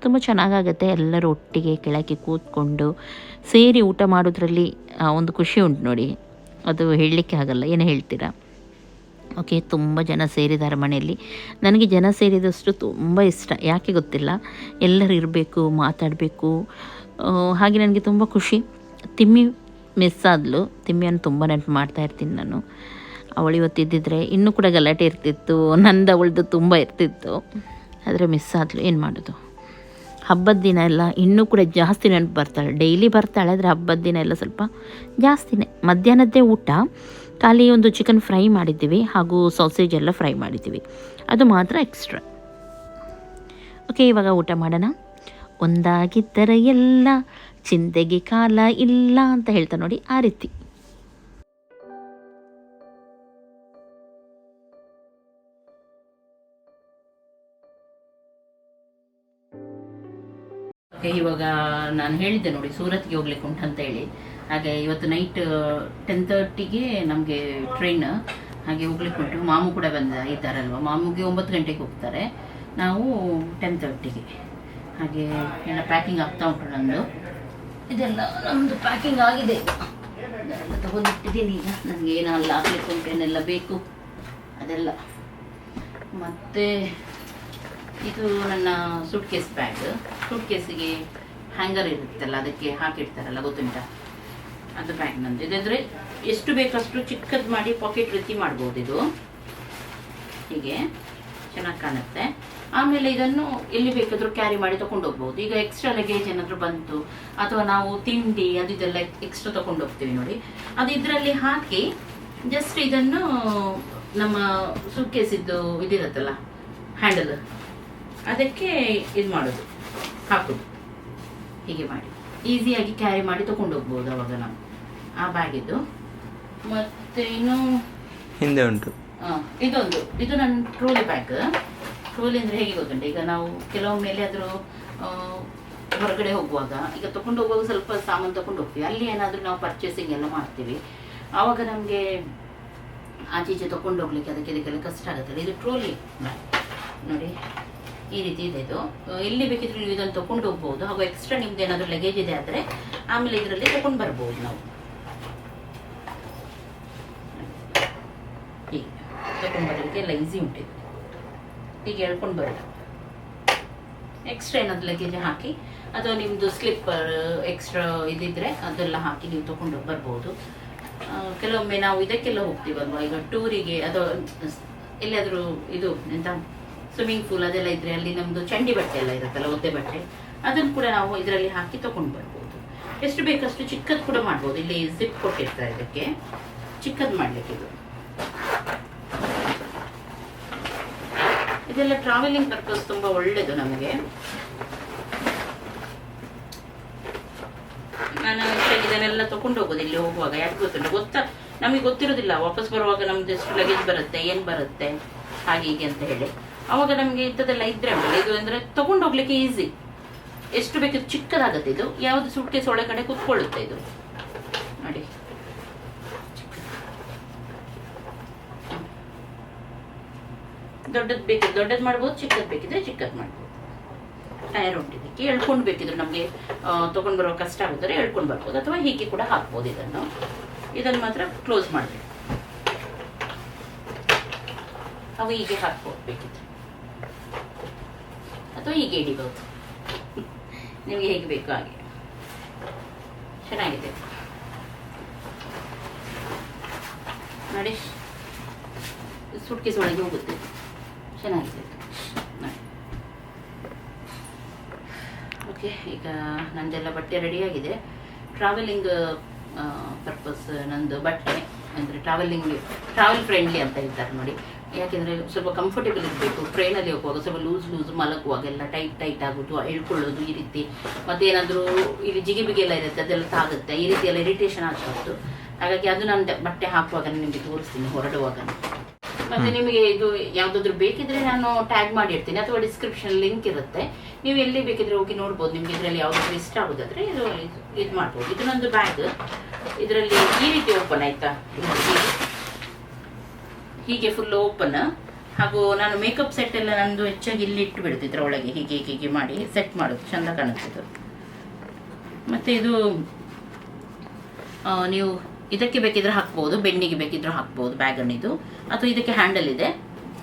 ತುಂಬ ಚೆನ್ನಾಗಾಗುತ್ತೆ. ಎಲ್ಲರೂ ಒಟ್ಟಿಗೆ ಕೆಳಗೆ ಕೂತ್ಕೊಂಡು ಸೇರಿ ಊಟ ಮಾಡೋದ್ರಲ್ಲಿ ಒಂದು ಖುಷಿ ಉಂಟು ನೋಡಿ. ಅದು ಹೇಳಲಿಕ್ಕೆ ಆಗಲ್ಲ. ಏನು ಹೇಳ್ತೀರಾ? ಓಕೆ ತುಂಬ ಜನ ಸೇರಿದ್ದಾರೆ ಮನೆಯಲ್ಲಿ. ನನಗೆ ಜನ ಸೇರಿದಷ್ಟು ತುಂಬ ಇಷ್ಟ. ಯಾಕೆ ಗೊತ್ತಿಲ್ಲ? ಎಲ್ಲರೂ ಇರಬೇಕು, ಮಾತಾಡಬೇಕು. ಹಾಗೆ ನನಗೆ ತುಂಬ ಖುಷಿ. ತಿಮ್ಮಿ ಮಿಸ್ ಆದಲು. ತಿಮ್ಮಿಯನ್ನು ತುಂಬ ನೆನಪು ಮಾಡ್ತಾ ಇರ್ತೀನಿ ನಾನು. ಅವಳು ಇವತ್ತಿದ್ದಿದ್ರೆ ಇನ್ನೂ ಕೂಡ ಗಲಾಟೆ ಇರ್ತಿತ್ತು, ನಂದು ಅವಳದು ತುಂಬ ಇರ್ತಿತ್ತು. ಆದರೆ ಮಿಸ್ ಆದಲು, ಏನು ಮಾಡೋದು? ಹಬ್ಬದ ದಿನ ಎಲ್ಲ ಇನ್ನೂ ಕೂಡ ಜಾಸ್ತಿ ನೆನಪು ಬರ್ತಾಳೆ. ಡೈಲಿ ಬರ್ತಾಳೆ, ಆದರೆ ಹಬ್ಬದ ದಿನ ಎಲ್ಲ ಸ್ವಲ್ಪ ಜಾಸ್ತಿನೇ. ಮಧ್ಯಾಹ್ನದ್ದೇ ಊಟ, ಖಾಲಿ ಒಂದು ಚಿಕನ್ ಫ್ರೈ ಮಾಡಿದ್ದೀವಿ, ಹಾಗೂ ಸಾಸೇಜ್ ಎಲ್ಲ ಫ್ರೈ ಮಾಡಿದ್ದೀವಿ. ಅದು ಮಾತ್ರ ಎಕ್ಸ್ಟ್ರಾ ಓಕೆ ಇವಾಗ ಊಟ ಮಾಡೋಣ. ಒಂದಾಗಿದ್ದರೆ ಎಲ್ಲ, ಚಿಂತೆಗೆ ಕಾಲ ಇಲ್ಲ ಅಂತ ಹೇಳ್ತಾ ನೋಡಿ ಆ ರೀತಿ. ಇವಾಗ ನಾನು ಹೇಳಿದ್ದೆ ನೋಡಿ, ಸೂರತ್ಗೆ ಹೋಗ್ಲಿಕ್ಕೆ ಉಂಟು ಅಂತ ಹೇಳಿ. ಹಾಗೆ ಇವತ್ತು ನೈಟ್ ಟೆನ್ ತರ್ಟಿಗೆ ನಮಗೆ ಟ್ರೈನ್ ಹಾಗೆ ಹೋಗ್ಲಿಕ್ಕೆ ಉಂಟು. ಮಾಮು ಕೂಡ ಬಂದ, ಇದ್ದಾರಲ್ವ? ಮಾಮುಗೆ ಒಂಬತ್ತು ಗಂಟೆಗೆ ಹೋಗ್ತಾರೆ. ನಾವು ಟೆನ್ ತರ್ಟಿಗೆ ಹಾಗೆ ಎಲ್ಲ ಪ್ಯಾಕಿಂಗ್ ಆಗ್ತಾ ಉಂಟು ನಂದು. ಇದೆಲ್ಲ ನಮ್ಮದು ಪ್ಯಾಕಿಂಗ್ ಆಗಿದೆ. ತಗೊಂಡಿಟ್ಟಿದ್ದೀನಿ ಈಗ. ನನಗೆ ಏನೆಲ್ಲ ಹಾಕ್ಲಿಕ್ಕೆ ಉಂಟು, ಏನೆಲ್ಲ ಬೇಕು? ಅದೆಲ್ಲ. ಮತ್ತು ಇದು ನನ್ನ ಸೂಟ್ ಕೇಸ್ ಬ್ಯಾಗ್ ಸೂಟ್ ಕೇಸಿಗೆ ಹ್ಯಾಂಗರ್ ಇರುತ್ತಲ್ಲ, ಅದಕ್ಕೆ ಹಾಕಿಡ್ತಾರಲ್ಲ, ಗೊತ್ತುಂಟ? ಅದು ಬ್ಯಾಗ್ ನಂದು. ಇದಂದ್ರೆ ಎಷ್ಟು ಬೇಕಷ್ಟು ಚಿಕ್ಕದು ಮಾಡಿ ಪಾಕೆಟ್ ರೀತಿ ಮಾಡ್ಬೋದು ಇದು. ಹೀಗೆ ಚೆನ್ನಾಗಿ ಕಾಣುತ್ತೆ. ಆಮೇಲೆ ಇದನ್ನು ಎಲ್ಲಿ ಬೇಕಾದರೂ ಕ್ಯಾರಿ ಮಾಡಿ ತಗೊಂಡು ಹೋಗ್ಬೋದು ಈಗ ಎಕ್ಸ್ಟ್ರಾ ಲಗೇಜ್ ಏನಾದರೂ ಬಂತು, ಅಥವಾ ನಾವು ತಿಂಡಿ, ಅದು ಇದೆಲ್ಲ ಎಕ್ಸ್ಟ್ರಾ ತಗೊಂಡು ಹೋಗ್ತೀವಿ ನೋಡಿ. ಅದು ಇದರಲ್ಲಿ ಹಾಕಿ ಜಸ್ಟ್ ಇದನ್ನು ನಮ್ಮ ಸುಕ್ಕೇಸಿದ್ದು ಇದಿರತ್ತಲ್ಲ ಹ್ಯಾಂಡಲ್ ಅದಕ್ಕೆ ಇದು ಮಾಡೋದು ಹಾಕೋದು ಹೀಗೆ ಮಾಡಿ. ಈಸಿಯಾಗಿ ಕ್ಯಾರಿ ಮಾಡಿ ತಗೊಂಡು ಹೋಗ್ಬೋದು ಅವಾಗ ನಾವು. ಆ ಬ್ಯಾಗಿದ್ದು. ಮತ್ತೆ ಇನ್ನು ಹಿಂದೆ ಉಂಟು. ಇದೊಂದು. ಇದು ನನ್ನ ಟ್ರೋಲಿ ಬ್ಯಾಗ್ ಟ್ರೋಲಿ ಅಂದರೆ ಹೇಗೆ ಗೊತ್ತುಂಟು? ಈಗ ನಾವು ಕೆಲವೊಮ್ಮೆ ಎಲ್ಲಿಯಾದರೂ ಹೊರಗಡೆ ಹೋಗುವಾಗ ಈಗ ತಗೊಂಡು ಹೋಗುವಾಗ ಸ್ವಲ್ಪ ಸಾಮಾನು ತಗೊಂಡು ಹೋಗ್ತೀವಿ ಅಲ್ಲಿ ಏನಾದರೂ ನಾವು ಪರ್ಚೇಸಿಂಗ್ ಎಲ್ಲ ಮಾಡ್ತೀವಿ. ಆವಾಗ ನಮಗೆ ಆಚೆ ಈಚೆ ತಗೊಂಡು ಹೋಗ್ಲಿಕ್ಕೆ ಅದಕ್ಕೆ ಇದಕ್ಕೆಲ್ಲ ಕಷ್ಟ ಆಗುತ್ತಲ್ಲ. ಇದು ಟ್ರೋಲಿ ಬ್ಯಾಗ್ ನೋಡಿ. ಈ ರೀತಿ ಇದೆ ಇದು. ಎಲ್ಲಿ ಬೇಕಿದ್ರು ನೀವು ಇದನ್ನು ತಗೊಂಡು ಹೋಗ್ಬೋದು. ಹಾಗೂ ಎಕ್ಸ್ಟ್ರಾ ನಿಮ್ದು ಏನಾದರೂ ಲಗೇಜ್ ಇದೆ ಆದರೆ, ಆಮೇಲೆ ಇದರಲ್ಲಿ ತಗೊಂಡು ಬರ್ಬೋದು ನಾವು. ಹೀಗೆ. ತಗೊಂಡು ಬರಲಿಕ್ಕೆ ಎಲ್ಲ ಈಸಿ ಉಂಟಿದೆ ಹೀಗೆ ಹೇಳ್ಕೊಂಡು ಬರೋದು. ಎಕ್ಸ್ಟ್ರಾ ಏನಾದ್ರು ಲಗೇಜ್ ಹಾಕಿ, ಅಥವಾ ನಿಮ್ಮದು ಸ್ಲಿಪ್ಪರ್ ಎಕ್ಸ್ಟ್ರಾ ಇದಿದ್ರೆ ಅದೆಲ್ಲ ಹಾಕಿ ನೀವು ತಗೊಂಡು ಬರ್ಬೋದು. ಕೆಲವೊಮ್ಮೆ ನಾವು ಇದಕ್ಕೆಲ್ಲ ಹೋಗ್ತೀವಲ್ವ? ಈಗ ಟೂರಿಗೆ ಅಥವಾ ಎಲ್ಲಿಯಾದರೂ ಇದು ಎಂತ? ಸ್ವಿಮ್ಮಿಂಗ್ ಪೂಲ್ ಅದೆಲ್ಲ ಇದ್ರೆ ಅಲ್ಲಿ ನಮ್ದು ಚಂಡಿ ಬಟ್ಟೆ ಎಲ್ಲ ಇರುತ್ತಲ್ಲ, ಒದ್ದೆ ಬಟ್ಟೆ. ಅದನ್ನು ಕೂಡ ನಾವು ಇದರಲ್ಲಿ ಹಾಕಿ ತಗೊಂಡು ಬರ್ಬೋದು. ಎಷ್ಟು ಬೇಕಷ್ಟು ಚಿಕ್ಕದ್ ಕೂಡ ಮಾಡ್ಬೋದು. ಇಲ್ಲಿ ಜಿಪ್ ಕೊಟ್ಟಿರ್ತಾರೆ ಇದಕ್ಕೆ. ಚಿಕ್ಕದ್ ಮಾಡ್ಲಿಕ್ಕೆ ಇದು. ಇದೆಲ್ಲ ಟ್ರಾವೆಲಿಂಗ್ ಪರ್ಪಸ್ ತುಂಬಾ ಒಳ್ಳೇದು ನಮಗೆ. ನಾನು ಇದನ್ನೆಲ್ಲ ತಗೊಂಡು ಹೋಗೋದು ಇಲ್ಲಿ ಹೋಗುವಾಗ. ಯಾಕೆ ಗೊತ್ತಿಲ್ಲ ಗೊತ್ತಾ? ನಮಗೆ ಗೊತ್ತಿರೋದಿಲ್ಲ ವಾಪಸ್ ಬರುವಾಗ ನಮ್ದು ಎಷ್ಟು ಲಗೇಜ್ ಬರುತ್ತೆ, ಏನ್ ಬರುತ್ತೆ, ಹಾಗೆ ಹೀಗೆ ಅಂತ ಹೇಳಿ. ಅವಾಗ ನಮಗೆ ಇಂಥದ್ದೆಲ್ಲ ಇದ್ರೆ ಇದು ಅಂದ್ರೆ ತಗೊಂಡು ಹೋಗ್ಲಿಕ್ಕೆ ಈಸಿ ಎಷ್ಟು ಬೇಕು ಚಿಕ್ಕದಾಗತ್ತೆ ಇದು. ಯಾವ್ದು ಸುಟ್ಕೇಸ್ ಕಡೆ ಕುತ್ಕೊಳ್ಳುತ್ತೆ ಇದು. ನೋಡಿ. ದೊಡ್ಡದು ಬೇಕಿದ್ರೆ ದೊಡ್ಡದು ಮಾಡ್ಬೋದು, ಚಿಕ್ಕದು ಬೇಕಿದ್ರೆ ಚಿಕ್ಕದು ಮಾಡ್ಬೋದು. ಟೈರ್ ಉಂಟಿದ್ದಕ್ಕೆ ಎಳ್ಕೊಂಡು ಬೇಕಿದ್ರೆ ನಮಗೆ ತೊಗೊಂಡು ಬರೋ ಕಷ್ಟ ಆಗಿದ್ರೆ ಎಳ್ಕೊಂಡು ಬರ್ಬೋದು. ಅಥವಾ ಹೀಗೆ ಕೂಡ ಹಾಕ್ಬೋದು ಇದನ್ನು. ಇದನ್ನು ಮಾತ್ರ ಕ್ಲೋಸ್ ಮಾಡಬೇಕು. ಅವು ಹೀಗೆ ಹಾಕ್ಬೋದು ಬೇಕಿದ್ರೆ. ಅಥವಾ ಹೀಗೆ ಹಿಡಿಬೋದು ನಿಮಗೆ ಹೇಗೆ ಬೇಕು ಹಾಗೆ? ಚೆನ್ನಾಗಿದೆ. ನೋಡಿ, ಸುಟ್ಕೇಸ್ ಒಳಗೆ ಹೋಗುತ್ತೆ. ಚೆನ್ನಾಗಿದೆ. ಓಕೆ, ಈಗ ನಂದೆಲ್ಲ ಬಟ್ಟೆ ರೆಡಿಯಾಗಿದೆ ಟ್ರಾವೆಲಿಂಗ್ ಪರ್ಪಸ್ ನಂದು ಬಟ್ಟೆ, ಅಂದರೆ ಟ್ರಾವೆಲಿಂಗ್ ಟ್ರಾವೆಲ್ ಫ್ರೆಂಡ್ಲಿ ಅಂತ ಹೇಳ್ತಾರೆ ನೋಡಿ. ಯಾಕೆಂದರೆ ಸ್ವಲ್ಪ ಕಂಫರ್ಟೇಬಲ್ ಇರಬೇಕು ಟ್ರೈನಲ್ಲಿ ಹೋಗುವಾಗ ಸ್ವಲ್ಪ ಲೂಸ್ ಲೂಸ್ ಮಲಗುವಾಗ ಎಲ್ಲ ಟೈಟ್ ಟೈಟ್ ಆಗೋದು ಎಳ್ಕೊಳ್ಳೋದು ಈ ರೀತಿ. ಮತ್ತೆ ಏನಾದರೂ ಇಲ್ಲಿ ಜಿಗಿಬಿಗಿ ಎಲ್ಲ ಇರುತ್ತೆ ಅದೆಲ್ಲ ತಾಗುತ್ತೆ ಈ ರೀತಿ ಎಲ್ಲ ಇರಿಟೇಷನ್ ಆಗ್ಬಾರ್ದು. ಹಾಗಾಗಿ ಅದು ನಾನು ಬಟ್ಟೆ ಹಾಕುವಾಗ ನಿಮಗೆ ತೋರಿಸ್ತೀನಿ ಹೊರಡುವಾಗ. ಮತ್ತೆ ನಿಮಗೆ ಇದು ಯಾವ್ದಾದ್ರು ಬೇಕಿದ್ರೆ ನಾನು ಟ್ಯಾಗ್ ಮಾಡಿ ಇರ್ತೀನಿ ಅಥವಾ ಡಿಸ್ಕ್ರಿಪ್ಷನ್ ಲಿಂಕ್ ಇರುತ್ತೆ. ನೀವು ಎಲ್ಲಿ ಬೇಕಿದ್ರೆ ಹೋಗಿ ನೋಡ್ಬೋದು ನಿಮ್ಗೆ ಇದರಲ್ಲಿ ಯಾವ್ದಾದ್ರು ಇಷ್ಟ ಆಗೋದಾದ್ರೆ ಇದು ಇದು ಮಾಡ್ಬೋದು. ಇದು ನಂದು ಬ್ಯಾಗ್ ಇದರಲ್ಲಿ ಈ ರೀತಿ ಓಪನ್ ಆಯ್ತಾ? ಹೀಗೆ. ಫುಲ್ ಓಪನ್ ಹಾಗೂ ನಾನು ಮೇಕಪ್ ಸೆಟ್ ಎಲ್ಲ ನಂದು ಹೆಚ್ಚಾಗಿ ಇಲ್ಲಿ ಇಟ್ಟು ಬಿಡ್ತಿದ್ರೆ, ಒಳಗೆ ಹೀಗೆ ಹೀಗೆ ಮಾಡಿ ಸೆಟ್ ಮಾಡೋದು, ಚಂದ ಕಾಣುತ್ತೆ ಮತ್ತು ಇದು ನೀವು ಇದಕ್ಕೆ ಬೇಕಿದ್ರೆ ಹಾಕ್ಬೋದು, ಬೆನ್ನಿಗೆ ಬೇಕಿದ್ರೆ ಹಾಕ್ಬೋದು ಬ್ಯಾಗನ್ನು ಇದು ಅಥವಾ ಇದಕ್ಕೆ ಹ್ಯಾಂಡಲ್ ಇದೆ,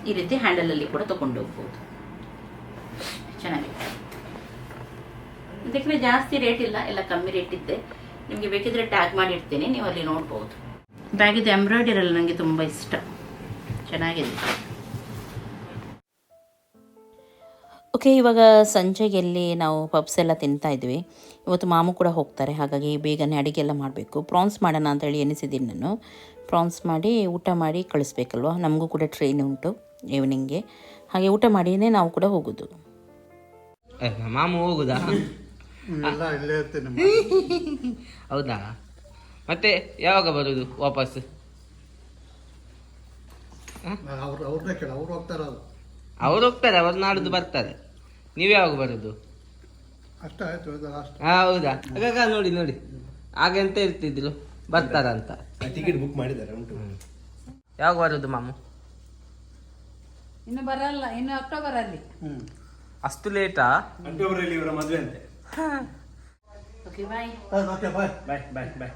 ಈ ರೀತಿ ಹ್ಯಾಂಡಲಲ್ಲಿ ಕೂಡ ತಗೊಂಡು ಹೋಗ್ಬೋದು. ಚೆನ್ನಾಗಿದೆ. ಇದಕ್ಕೆ ಜಾಸ್ತಿ ರೇಟ್ ಇಲ್ಲ, ಎಲ್ಲ ಕಮ್ಮಿ ರೇಟ್ ಇದ್ದೆ. ನಿಮಗೆ ಬೇಕಿದ್ರೆ ಟ್ಯಾಗ್ ಮಾಡಿರ್ತೀನಿ ನೀವು ಅಲ್ಲಿ ನೋಡ್ಬೋದು. ಬ್ಯಾಗಿದ್ದು ಎಂಬ್ರಾಯ್ಡರಿ ನನಗೆ ತುಂಬ ಇಷ್ಟ. ಚೆನ್ನಾಗಿದೆ ಓಕೆ ಇವಾಗ ಸಂಜೆಗೆಲ್ಲಿ ನಾವು ಪಪ್ಸ್ ಎಲ್ಲ ತಿಂತಾ ಇದ್ವಿ. ಇವತ್ತು ಮಾಮು ಕೂಡ ಹೋಗ್ತಾರೆ ಹಾಗಾಗಿ ಬೇಗನೆ ಅಡುಗೆ ಎಲ್ಲ ಮಾಡಬೇಕು. ಪ್ರಾನ್ಸ್ ಮಾಡೋಣ ಅಂತೇಳಿ ಎನಿಸಿದ್ದೀನಿ ನಾನು. ಪ್ರಾನ್ಸ್ ಮಾಡಿ ಊಟ ಮಾಡಿ ಕಳಿಸ್ಬೇಕಲ್ವ? ನಮಗೂ ಕೂಡ ಟ್ರೈನ್ ಉಂಟು ಈವ್ನಿಂಗ್ಗೆ ಹಾಗೆ ಊಟ ಮಾಡಿಯೇ ನಾವು ಕೂಡ ಹೋಗೋದು. ಮಾಮು ಹೋಗುದಾ? ಹೌದಾ? ಮತ್ತೆ ಯಾವಾಗ ಬರೋದು ವಾಪಸ್ ಅವ್ರು ಹೋಗ್ತಾರೆ ಅವ್ರು ನಾಡ್ದು ಬರ್ತಾರೆ ನೀವು ಯಾವಾಗ ಬರೋದು? ಹಾ ಹೌದಾ? ಆಗಾಗ ನೋಡಿ ನೋಡಿ. ಹಾಗೆಂತ ಎಂತ ಇರ್ತಿದ್ರು. ಬರ್ತಾರಂತ. ಟಿಕೆಟ್ ಬುಕ್ ಮಾಡಿದ್ದಾರೆ ಉಂಟು. ಯಾವಾಗ ಬರೋದು ಮಾಮು? ಇನ್ನು ಬರಲ್ಲ ಇನ್ನು ಅಕ್ಟೋಬರ್ ಅಲ್ಲಿ. ಅಷ್ಟು ಲೇಟಾ ಅಕ್ಟೋಬರ್ ಅಲ್ಲಿ ಇವರ ಮದುವೆ ಅಂತೆ. Okay bye bye bye bye bye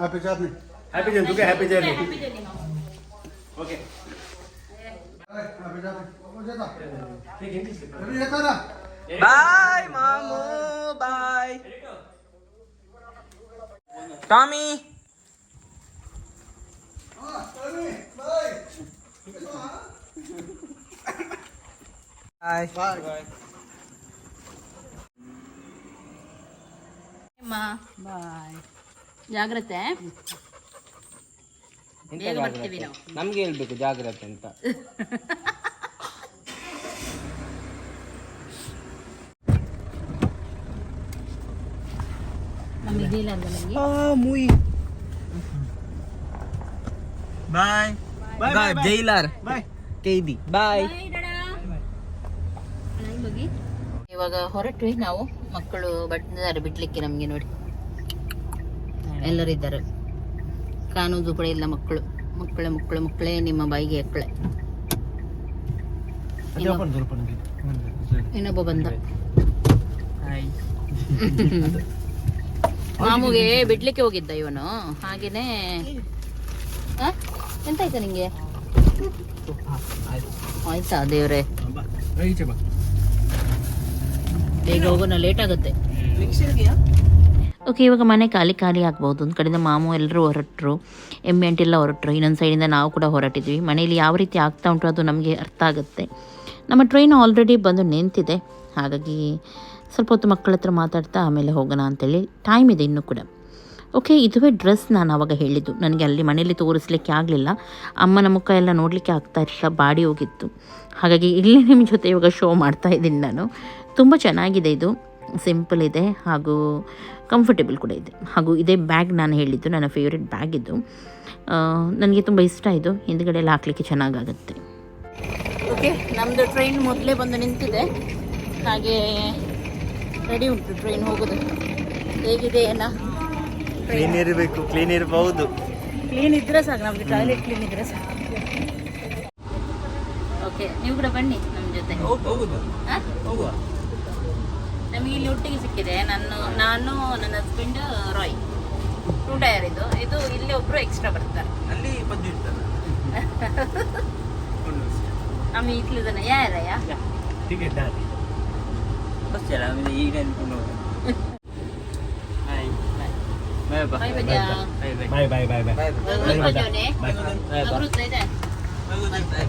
happy journey happy journey happy journey okay bye ಮಾಮು bye Tommy bye bye ಜಾಗ್ರತೆ ಎಂತ ಬೇಗ ಜಾಗ್ರತೆ? ಬರ್ತೀವಿ ನಾವು. ನಮ್ಗೆ ಹೇಳ್ಬೇಕು ಜಾಗ್ರತೆ ಅಂತ. ಬಾಯ್ ಬಾಯ್ ಜೈಲರ್. ಬಾಯ್ ಕೈದಿ. ಬಾಯ್ ಇವಾಗ ಹೊರಟ್ವಿ ನಾವು. ಮಕ್ಕಳು ಬಟ್ಟಿದ್ದಾರೆ ಬಿಡ್ಲಿಕ್ಕೆ ನಮ್ಗೆ ನೋಡಿ. ಎಲ್ಲರಿದ್ದಾರೆ ಕಾಣುವುದು ಕೂಡ ಇಲ್ಲ ಮಕ್ಕಳು. ಮಕ್ಕಳೆ ಮಕ್ಕಳು ಮಕ್ಕಳೇ ನಿಮ್ಮ ಬಾಯಿಗೆ ಎಕ್ಕಳೆ. ಇನ್ನೊಬ್ಬ ಬಂದ [LAUGHS] ಮಾಮುಗೆ ಬಿಡ್ಲಿಕ್ಕೆ ಹೋಗಿದ್ದ ಇವನು. ಹಾಗೇನೆ ಆ? ಎಂತಾಯ್ತಾ ನಿಂಗೆ? ಆಯ್ತಾ ದೇವ್ರೆ? ಬೇಗ ಹೋಗೋಣ ಲೇಟ್ ಆಗುತ್ತೆ. ಓಕೆ ಇವಾಗ ಮನೆ ಖಾಲಿ ಖಾಲಿ ಆಗ್ಬೋದು. ಒಂದು ಕಡೆಯಿಂದ ಮಾಮು ಎಲ್ಲರೂ ಹೊರಟರು. ಎಮ್ಮೆ ಅಂಟೆಲ್ಲ ಹೊರಟರು. ಇನ್ನೊಂದು ಸೈಡಿಂದ ನಾವು ಕೂಡ ಹೊರಟಿದ್ವಿ. ಮನೆಯಲ್ಲಿ ಯಾವ ರೀತಿ ಆಗ್ತಾ ಉಂಟು ಅದು ನಮಗೆ ಅರ್ಥ ಆಗುತ್ತೆ. ನಮ್ಮ ಟ್ರೈನ್ ಆಲ್ರೆಡಿ ಬಂದು ನಿಂತಿದೆ. ಹಾಗಾಗಿ ಸ್ವಲ್ಪ ಹೊತ್ತು ಮಕ್ಕಳ ಹತ್ರ ಮಾತಾಡ್ತಾ ಆಮೇಲೆ ಹೋಗೋಣ ಅಂತೇಳಿ ಟೈಮ್ ಇದೆ ಇನ್ನೂ ಕೂಡ. ಓಕೆ ಇದುವೇ ಡ್ರೆಸ್ ನಾನು ಆವಾಗ ಹೇಳಿದ್ದು. ನನಗೆ ಅಲ್ಲಿ ಮನೇಲಿ ತೋರಿಸ್ಲಿಕ್ಕೆ ಆಗಲಿಲ್ಲ. ಅಮ್ಮನ ಮುಖ ಎಲ್ಲ ನೋಡಲಿಕ್ಕೆ ಆಗ್ತಾ ಇರಲಿಲ್ಲ. ಬಾಡಿ ಹೋಗಿತ್ತು. ಹಾಗಾಗಿ ಇಲ್ಲಿ ನಿಮ್ಮ ಜೊತೆ ಇವಾಗ ಶೋ ಮಾಡ್ತಾ ಇದ್ದೀನಿ ನಾನು. ತುಂಬ ಚೆನ್ನಾಗಿದೆ ಇದು. ಸಿಂಪಲ್ ಇದೆ. ಹಾಗೂ ಕಂಫರ್ಟೇಬಲ್ ಕೂಡ ಇದೆ. ಹಾಗೂ ಇದೇ ಬ್ಯಾಗ್ ನಾನು ಹೇಳಿದ್ದು ನನ್ನ ಫೇವ್ರೆಟ್ ಬ್ಯಾಗ್ ಇದು. ನನಗೆ ತುಂಬ ಇಷ್ಟ ಇದು. ಹಿಂದ್ಗಡೆ ಎಲ್ಲ ಹಾಕಲಿಕ್ಕೆ ಚೆನ್ನಾಗಾಗುತ್ತೆ. ಓಕೆ ನಮ್ಮದು ಟ್ರೈನ್ ಮೊದಲೇ ಬಂದು ನಿಂತಿದೆ. ಹಾಗೆ ರೆಡಿ ಉಂಟು ಟ್ರೈನ್ ಹೋಗೋದು. ಹೇಗಿದೆ ಏನ ಕ್ಲೀನ್ ಇರಬೇಕು ಕ್ಲೀನ್ ಇರಬಹುದು ಕ್ಲೀನ್ ಇದ್ರೆ ಸಾಕು ನಮಗೆ ಟಾಯ್ಲೆಟ್ ಕ್ಲೀನ್ ಇದ್ರೆ ಸಾಕು. ಓಕೆ ನೀವು ಕೂಡ ಬನ್ನಿ ನಮ್ಮ ಜೊತೆ ಹೋಗುದು. ನಮಗೆ ಇಲ್ಲಿ ಒಟ್ಟಿಗೆ ಸಿಕ್ಕಿದೆ. ನಾನು ನಾನು ನನ್ನ ಹಸ್ಬೆಂಡ್ ರಾಯ್ ಟೂ ಟೈರ್ ಇದು. ಇದು ಇಲ್ಲಿ ಒಬ್ರು ಎಕ್ಸ್ಟ್ರಾ ಬರ್ತಾರೆ. ಅಲ್ಲಿ ಬಂದಿರ್ತಾರೆ [LAUGHS] ಆಮೇಲೆ ಇಟ್ಲಿದಾನೆ ಯಾರಯ್ಯ ಟಿಕೆಟ್ ಆಯ್ತು ಈಗ ಅನ್ಕೊಂಡು ಬಾಯ್ bye bye bye bye bye bye bye bye bye bye bye bye bye bye ಬಾಯ್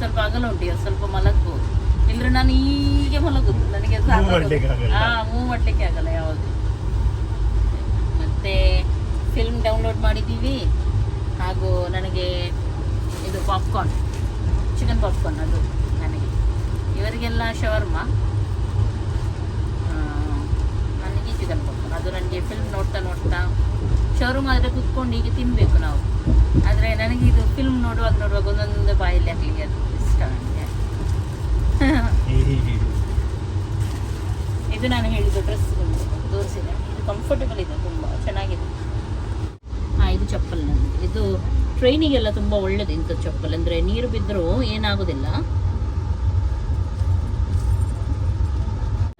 ಸ್ವಲ್ಪ ಅಗಲ ಉಂಟು ಸ್ವಲ್ಪ ಮಲಗ್ಬೋದು. ಇಲ್ಲರೆ ನಾನು ಹೀಗೆ ಮಲಗುದು. ನನಗೆ. ಹಾ ಮೂವ್ ಮಾಡ್ಲಿಕ್ಕೆ ಆಗಲ್ಲ. ಯಾವಾಗ ಮತ್ತೆ ಫಿಲ್ಮ್ ಡೌನ್ಲೋಡ್ ಮಾಡಿದ್ದೀವಿ. ಹಾಗೂ ನನಗೆ ಇದು ಪಾಪ್ಕಾರ್ನ್ ಚಿಕನ್ ಪಾಪ್ಕಾರ್ನ್ ಅದು ನನಗೆ. ಇವರಿಗೆಲ್ಲ ಶವರ್ಮ ನನಗೆ ಚಿಕನ್ ಪಾಪ್ಕಾರ್ನ್ ಅದು ನನಗೆ ಫಿಲ್ಮ್ ನೋಡ್ತಾ ನೋಡ್ತಾ ಶೋರೂಮ್ ಆದರೆ ಕುತ್ಕೊಂಡು ಹೀಗೆ ತಿನ್ನಬೇಕು ನಾವು. ಆದರೆ ನನಗೆ ಇದು ಫಿಲ್ಮ್ ನೋಡುವಾಗ ನೋಡುವಾಗ ಒಂದೊಂದು ಬಾಯಲ್ಲಿ ಹಾಕಲಿಕ್ಕೆ ಅದು ಇಷ್ಟ ನನಗೆ ಇದು ನಾನು ಹೇಳಿದ ಡ್ರೆಸ್ ತೋರಿಸಿದೆ. ಇದು ಕಂಫರ್ಟಬಲ್ ಇದೆ ತುಂಬ, ಚೆನ್ನಾಗಿದೆ. ಹಾಂ ಇದು ಚಪ್ಪಲ್ ನನಗೆ ಇದು ಟ್ರೈನಿಗೆಲ್ಲ ತುಂಬ ಒಳ್ಳೇದು ಇಂಥ ಚಪ್ಪಲ್. ಅಂದರೆ ನೀರು ಬಿದ್ದರೂ ಏನಾಗೋದಿಲ್ಲ.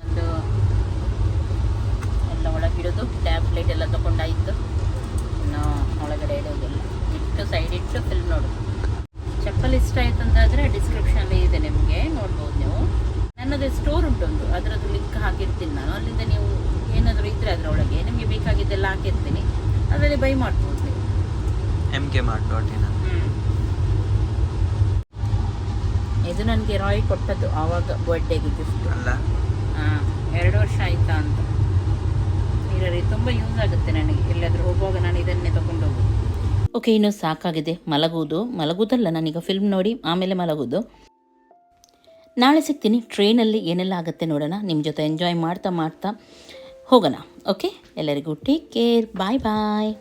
ಒಂದು ಎಲ್ಲ ಟ್ಯಾಬ್ಲೆಟ್ ಎಲ್ಲ ತಗೊಂಡಾಯಿತು. ಇನ್ನು ಒಳಗಡೆ ಇಡೋದಿಲ್ಲ. ಇಟ್ಟು ಸೈಡ್ ಇಟ್ಟು ಫಿಲ್ಮ್ ನೋಡೋದು ಚಪ್ಪಲ್ ಇಷ್ಟ ಆಯ್ತು ಅಂತಾದರೆ ಡಿಸ್ಕ್ರಿಪ್ಷನಲ್ಲಿ ಇದೆ ನಿಮಗೆ ನೋಡ್ಬೋದು ನೀವು ನನ್ನದು ಸ್ಟೋರ್ ಉಂಟು ಒಂದು ಅದರದ್ದು ಲಿಂಕ್ ಹಾಕಿರ್ತೀನಿ ನಾನು ಅಲ್ಲಿಂದ ನೀವು ಏನಾದರೂ ಇದ್ದರೆ ಅದರೊಳಗೆ ನಿಮಗೆ ಬೇಕಾಗಿದ್ದೆಲ್ಲ ಹಾಕಿರ್ತೀನಿ ಅದರಲ್ಲಿ ಬೈ ಮಾಡ್ಬೋದು. M K mart dot in ಇದು ನನಗೆ ರಾಯ್ ಕೊಟ್ಟದ್ದು ಆವಾಗ ಬರ್ಡೇಗೆ ಗಿಫ್ಟ್ ಅಲ್ಲ? ಹಾಂ ಎರಡು ವರ್ಷ ಆಯ್ತಾ ಅಂತ. ಇದರಲ್ಲಿ ತುಂಬ ಯೂಸ್ ಆಗುತ್ತೆ ನನಗೆ. ಎಲ್ಲಾದರೂ ಹೋಗುವಾಗ ನಾನು ಇದನ್ನೇ ತಗೊಂಡು ಹೋಗೋದು ಓಕೆ ಇನ್ನು ಸಾಕಾಗಿದೆ. ಮಲಗುವುದು. ಮಲಗುವುದಲ್ಲ ನಾನೀಗ ಫಿಲ್ಮ್ ನೋಡಿ ಆಮೇಲೆ ಮಲಗುವುದು. ನಾಳೆ ಸಿಗ್ತೀನಿ. ಟ್ರೈನಲ್ಲಿ ಏನೆಲ್ಲ ಆಗುತ್ತೆ ನೋಡೋಣ. ನಿಮ್ಮ ಜೊತೆ ಎಂಜಾಯ್ ಮಾಡ್ತಾ ಮಾಡ್ತಾ ಹೋಗೋಣ. ಓಕೆ ಎಲ್ಲರಿಗೂ ಟೇಕ್ ಕೇರ್ ಬಾಯ್ ಬಾಯ್